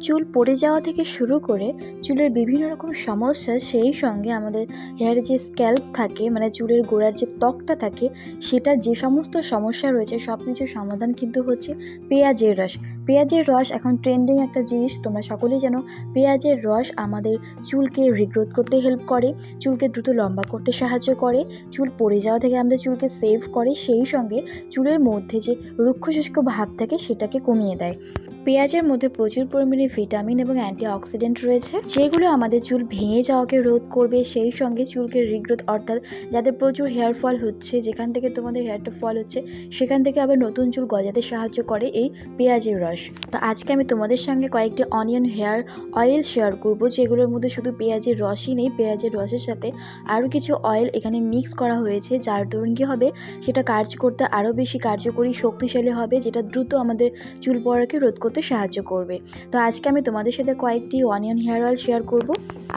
চুল পড়ে যাওয়া থেকে শুরু করে চুলের বিভিন্ন রকম সমস্যা, সেই সঙ্গে আমাদের হেয়ারে যে স্ক্যাল্প থাকে মানে চুলের গোড়ার যে ত্বকটা থাকে, সেটার যে সমস্ত সমস্যা রয়েছে, সব কিছুর সমাধান কিন্তু হচ্ছে পেঁয়াজের রস। পেঁয়াজের রস এখন ট্রেন্ডিং একটা জিনিস, তোমরা সকলেই জানো, পেঁয়াজের রস আমাদের চুলকে রিগ্রোথ করতে হেল্প করে, চুলকে দ্রুত লম্বা করতে সাহায্য করে, চুল পড়ে যাওয়া থেকে আমাদের চুলকে সেভ করে, সেই সঙ্গে চুলের মধ্যে যে রুক্ষ শুষ্ক ভাব থাকে, সেটাকে কমিয়ে দেয়। পেঁয়াজের মধ্যে প্রচুর পরিমাণে ভিটামিন এবং অ্যান্টিঅক্সিডেন্ট রয়েছে, যেগুলো আমাদের চুল ভেঙে যাওয়াকে রোধ করবে। সেই সঙ্গে চুলকে রিগ্রোথ অর্থাৎ যাদের প্রচুর হেয়ার ফল হচ্ছে, যেখান থেকে তোমাদের হেয়ারটা ফল হচ্ছে, সেখান থেকে আবার নতুন চুল গজাতে সাহায্য করে এই পেঁয়াজের রস। তো আজকে আমি তোমাদের সঙ্গে কয়েকটি অনিয়ন হেয়ার অয়েল শেয়ার করব, যেগুলোর মধ্যে শুধু পেঁয়াজের রসই নেই, পেঁয়াজের রসের সাথে আরও কিছু অয়েল এখানে মিক্স করা হয়েছে, যার দরুন কী হবে? সেটা কার্য করতে আরও বেশি কার্যকরী, শক্তিশালী হবে, যেটা দ্রুত আমাদের চুল পড়াকে রোধ করতে সাহায্য করবে। তো আজকে আমি তোমাদের সাথে কয়েকটি অনিয়ন হেয়ার অয়েল শেয়ার করব।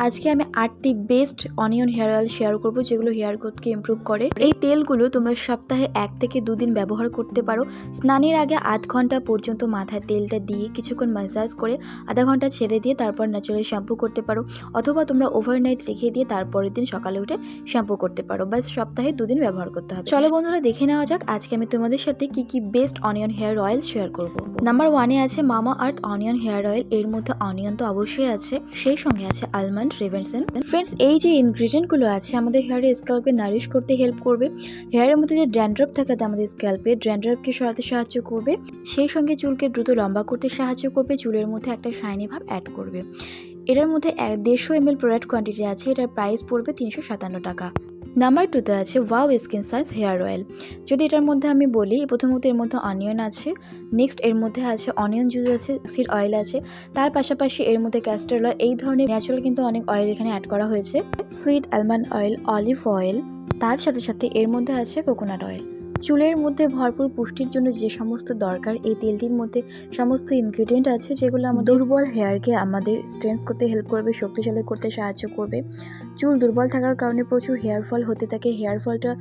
আজকে আমি আটটি best onion hair oil share করব, যেগুলো হেয়ার গ্রোথকে ইমপ্রুভ করে। এই তেলগুলো তোমরা সপ্তাহে এক থেকে দুদিন ব্যবহার করতে পারো। স্নানের আগে আধ ঘণ্টা পর্যন্ত মাথায় তেলটা দিয়ে কিছুক্ষণ ম্যাসাজ করে আধা ঘণ্টা ছেড়ে দিয়ে তারপর ন্যাচারাল শ্যাম্পু করতে পারো। অথবা তোমরা ওভারনাইট রেখে দিয়ে তারপরের দিন সকালে উঠে শ্যাম্পু করতে পারো। বাস সপ্তাহে দুদিন ব্যবহার করতে হবে। চলো বন্ধুরা, দেখে নেওয়া যাক আজকে আমি তোমাদের সাথে কি কি best onion hair oil share করব। নাম্বার ওয়ানে আছে মামা আর্থ অনিয়ন হেয়ার অয়েল এর মধ্যে অনিয়ন তো অবশ্যই আছে, সেই সঙ্গে আছে আলমন্ড রেভেনসন। ফ্রেন্ডস এই যে ইনগ্রিডিয়েন্টগুলো আছে, আমাদের হেয়ারের স্ক্যাল্পকে নারিশ করতে হেল্প করবে। হেয়ারের মধ্যে যে ড্যান্ড্রফ থাকে তা আমাদের স্ক্যাল্পে ড্যান্ড্রফকে সরাতে সাহায্য করবে। সেই সঙ্গে চুলকে দ্রুত লম্বা করতে সাহায্য করবে, চুলের মধ্যে একটা শাইনি ভাব অ্যাড করবে। এটার মধ্যে এক দেড়শো এম এল প্রোডাক্ট কোয়ান্টিটি আছে, এটার প্রাইস পড়বে তিনশো সাতান্ন টাকা। নাম্বার টুতে আছে wow skin size hair oil যদি এটার মধ্যে আমি বলি প্রথমত এর মধ্যে অনিয়ন আছে নেক্সট এর মধ্যে আছে অনিয়ন জুস আছে সিড অয়েল আছে, তার পাশাপাশি এর মধ্যে ক্যাস্টার অয়েল এই ধরনের ন্যাচারাল কিন্তু অনেক অয়েল এখানে অ্যাড করা হয়েছে। Sweet almond oil olive oil তার সাথে সাথে এর মধ্যে আছে কোকোনাট অয়েল চুলের মধ্যে ভরপুর পুষ্টির জন্য যে সমস্ত দরকার, এই তেলটির মধ্যে সমস্ত ইনগ্রিডিয়েন্ট আছে যেগুলো আমাদের দুর্বল হেয়ারকে আমাদের স্ট্রেংথ করতে হেল্প করবে, শক্তিশালী করতে সাহায্য করবে। চুল দুর্বল থাকার কারণে প্রচুর হেয়ার ফল হতে থাকে। হেয়ার ফলটা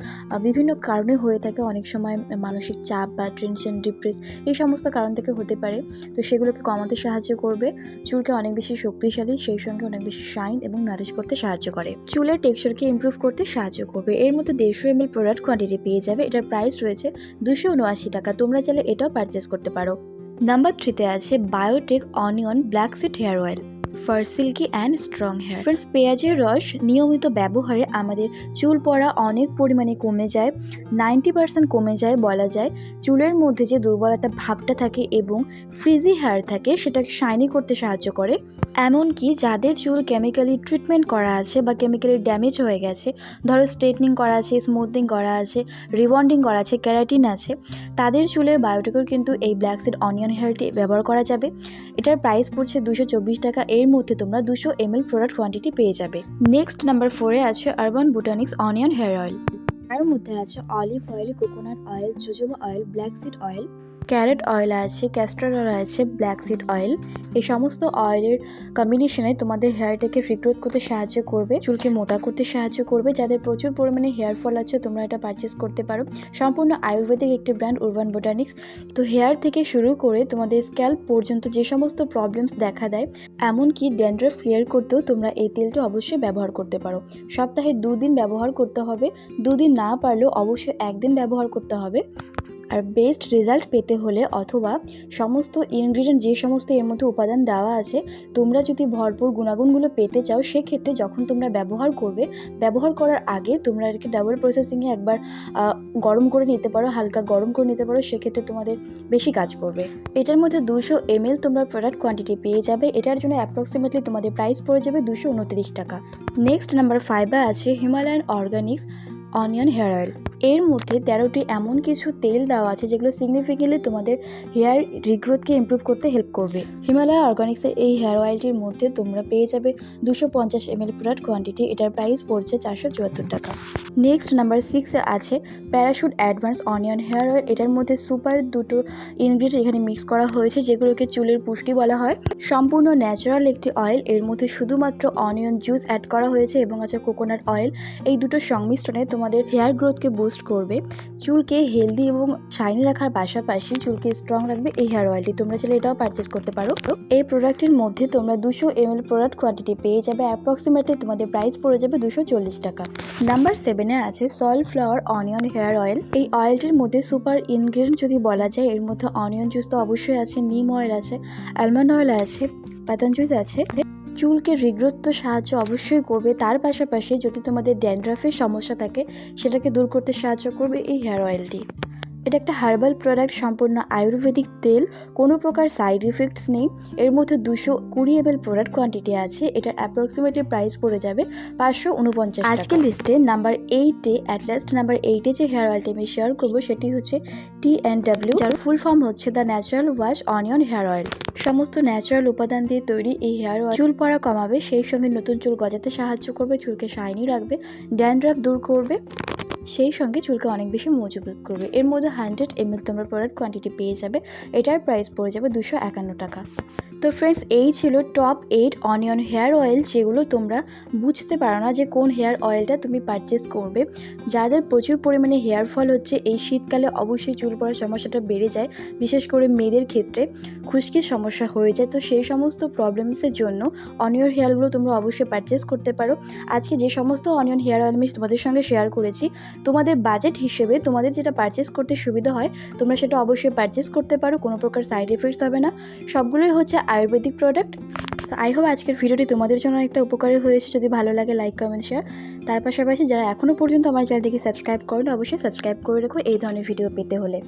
বিভিন্ন কারণে হয়ে থাকে। অনেক সময় মানসিক চাপ বা টেনশন ডিপ্রেস এই সমস্ত কারণ থেকে হতে পারে। তো সেগুলোকে কমাতে সাহায্য করবে। চুলকে অনেক বেশি শক্তিশালী, সেই সঙ্গে অনেক বেশি শাইন এবং নারিশ করতে সাহায্য করে। চুলের টেক্সচারকে ইমপ্রুভ করতে সাহায্য করবে। এর মধ্যে দেড়শো এম প্রোডাক্ট কোয়ান্টিটি পেয়ে যাবে। এটার প্রাইস রয়েছে দুশো উনআশি টাকা। তোমরা চাইলে এটাও পারচেস করতে পারো। নাম্বার থ্রিতে আছে biotech onion black seed hair oil for silky and strong hair. Friends, পেঁয়াজের রস নিয়মিত ব্যবহারে আমাদের চুল পড়া অনেক পরিমাণে কমে যায়, নাইনটি পার্সেন্ট কমে যায় বলা যায়। চুলের মধ্যে যে দুর্বলতা ভাবটা থাকে এবং ফ্রিজি হেয়ার থাকে, সেটাকে শাইনি করতে সাহায্য করে। এমনকি যাদের চুল কেমিক্যালি ট্রিটমেন্ট করা আছে বা কেমিক্যালি ড্যামেজ হয়ে গেছে, ধরো স্ট্রেটনিং করা আছে স্মুথনিং করা আছে রিবন্ডিং করা আছে ক্যারাটিন আছে, তাদের চুলে বায়োটিকের কিন্তু এই ব্ল্যাক সিড অনিয়ন হেয়ারটি ব্যবহার করা যাবে। এটার প্রাইস পড়ছে দুশো টাকা, এর মধ্যে তোমরা দুশো এম প্রোডাক্ট কোয়ান্টিটি পেয়ে যাবে। নেক্সট নাম্বার ফোরে আছে urban botanics onion hair oil তার মধ্যে আছে olive oil coconut oil jojoba oil black seed oil carrot oil আছে ক্যাস্টার অয়েল আছে, ব্ল্যাক সিড অয়েল। এই সমস্ত অয়েলের কম্বিনেশনে তোমাদের হেয়ারটাকে রিগ্রোথ করতে সাহায্য করবে, চুলকে মোটা করতে সাহায্য করবে, যাদের প্রচুর পরিমাণে হেয়ার ফল আছে, তোমরা এটা পারচেস করতে পারো। সম্পূর্ণ আয়ুর্বেদিক একটি ব্র্যান্ড উরবান বোটানিক্স তো হেয়ার থেকে শুরু করে তোমাদের স্ক্যাল্প পর্যন্ত যে সমস্ত প্রবলেমস দেখা দেয়, এমনকি ড্যান্ড্রফ ক্লিয়ার করতেও তোমরা এই তেলটি অবশ্যই ব্যবহার করতে পারো। সপ্তাহে দুদিন ব্যবহার করতে হবে, দুদিন না পারলেও অবশ্যই একদিন ব্যবহার করতে হবে। আর বেস্ট রেজাল্ট পেতে হলে অথবা সমস্ত ইনগ্রিডিয়েন্ট যে সমস্ত এর মধ্যে উপাদান দেওয়া আছে, তোমরা যদি ভরপুর গুণাগুণগুলো পেতে চাও, সেক্ষেত্রে যখন তোমরা ব্যবহার করবে, ব্যবহার করার আগে তোমরা আর কি ডাবল প্রসেসিংয়ে একবার গরম করে নিতে পারো, হালকা গরম করে নিতে পারো, সেক্ষেত্রে তোমাদের বেশি কাজ করবে। এটার মধ্যে দুশো এমএল তোমরা প্রোডাক্ট কোয়ান্টিটি পেয়ে যাবে। এটার জন্য অ্যাপ্রক্সিমেটলি তোমাদের প্রাইস পড়ে যাবে দুশো উনত্রিশ টাকা। নেক্সট নাম্বার ফাইভে আছে Himalayan organics onion hair oil এর মধ্যে তেরোটি এমন কিছু তেল দেওয়া আছে যেগুলো সিগনিফিকেন্টলি তোমাদের হেয়ার রিগ্রোথকে ইমপ্রুভ করতে হেল্প করবে। হিমালয় অর্গানিক্সের এই হেয়ার অয়েলটির মধ্যে তোমরা পেয়ে যাবে দুশো পঞ্চাশ এম এল প্রোডাক্ট কোয়ান্টিটি এটার প্রাইস পড়ছে চারশো চুয়াত্তর টাকা। নেক্সট নাম্বার সিক্সে আছে parachute advance onion hair oil এটার মধ্যে সুপার দুটো ইনগ্রিডিয়েন্ট এখানে মিক্স করা হয়েছে যেগুলোকে চুলের পুষ্টি বলা হয়। সম্পূর্ণ ন্যাচারাল একটি অয়েল এর মধ্যে শুধুমাত্র অনিয়ন জুস অ্যাড করা হয়েছে এবং আছে কোকোনাট অয়েল এই দুটো সংমিশ্রণে তোমাদের হেয়ার গ্রোথকে বুস্ট বুস্ট করবে। চুলকে হেলদি এবং শাইনি রাখার পাশাপাশি চুলকে স্ট্রং রাখবে এই হেয়ার অয়েলটি তোমরা চাইলে এটাও পারচেস করতে পারো। এই প্রোডাক্টের মধ্যে তোমরা দুশো এম প্রোডাক্ট কোয়ান্টিটি পেয়ে যাবে। অ্যাপ্রক্সিমেটলি তোমাদের প্রাইস পড়ে যাবে দুশো টাকা। নাম্বার সেভেনে আছে soul flower onion hair oil এই অয়েলটির মধ্যে সুপার ইনগ্রিডিয়েন্ট যদি বলা যায়, এর মধ্যে অনিয়ন জুস তো অবশ্যই আছে নিম অয়েল আছে অ্যালমন্ড অয়েল আছে পাতান জুস আছে। চুলকে রিগ্রোথ তো সাহায্য অবশ্যই করবে। তার পাশাপাশি যদি তোমাদের ড্যান্ড্রাফের সমস্যা থাকে, সেটাকে দূর করতে সাহায্য করবে এই হেয়ার অয়েলটি। এটা একটা হার্বাল প্রোডাক্ট সম্পূর্ণ আয়ুর্বেদিক তেল, কোনো প্রকার সাইড ইফেক্টস নেই। এর মধ্যে দুশো কুড়ি এম প্রোডাক্ট কোয়ান্টিটি আছে, এটার অ্যাপ্রক্সিমেটলি প্রাইস পড়ে যাবে পাঁচশো উনপঞ্চাশ আজকের লিস্টে নাম্বার এইটে অ্যাট লাস্ট নাম্বার এইটে যে হেয়ার অয়েলটি আমি শেয়ার করব, সেটি হচ্ছে টি অ্যান্ড ডাব্লিউ যার ফুল ফর্ম হচ্ছে the natural wash onion hair oil সমস্ত ন্যাচারাল উপাদান দিয়ে তৈরি এই হেয়ার অয়েল চুল পড়া কমাবে, সেই সঙ্গে নতুন চুল গজাতে সাহায্য করবে, চুলকে শাইনি রাখবে ড্যান্ড্রাফ দূর করবে। সেই সঙ্গে চুলকে অনেক বেশি মজবুত করবে। এর মধ্যে হান্ড্রেড এমএল তোমরা প্রোডাক্ট কোয়ান্টিটি পেয়ে যাবে। এটার প্রাইস পড়ে যাবে দুশো একান্ন টাকা। তো ফ্রেন্ডস এই ছিল top eight onion hair oil যেগুলো তোমরা বুঝতে পারো না যে কোন হেয়ার অয়েলটা তুমি পারচেস করবে। যাদের প্রচুর পরিমাণে হেয়ার ফল হচ্ছে, এই শীতকালে অবশ্যই চুল পড়ার সমস্যাটা বেড়ে যায়, বিশেষ করে মেয়েদের ক্ষেত্রে খুশকির সমস্যা হয়ে যায়। তো সেই সমস্ত প্রবলেমসের জন্য অনিয়ন হেয়ারগুলো তোমরা অবশ্যই পারচেস করতে পারো। আজকে যে সমস্ত অনিয়ন হেয়ার অয়েল আমি তোমাদের সঙ্গে শেয়ার করেছি, তোমাদের বাজেট হিসেবে তোমাদের যেটা পারচেস করতে সুবিধা হয়, তোমরা সেটা অবশ্যই পারচেস করতে পারো, কোনো প্রকার সাইড এফেক্টস হবে না। সবগুলোই হচ্ছে ayurvedic product so I hope আজকের ভিডিওটি তোমাদের জন্য অনেকটা উপকারী হয়েছে যদি ভালো লাগে লাইক কমেন্ট শেয়ার তার পাশাপাশি যারা এখনও পর্যন্ত আমার চ্যানেলটিকে সাবস্ক্রাইব করেন, অবশ্যই সাবস্ক্রাইব করে রেখো এই ধরনের ভিডিও পেতে হলে।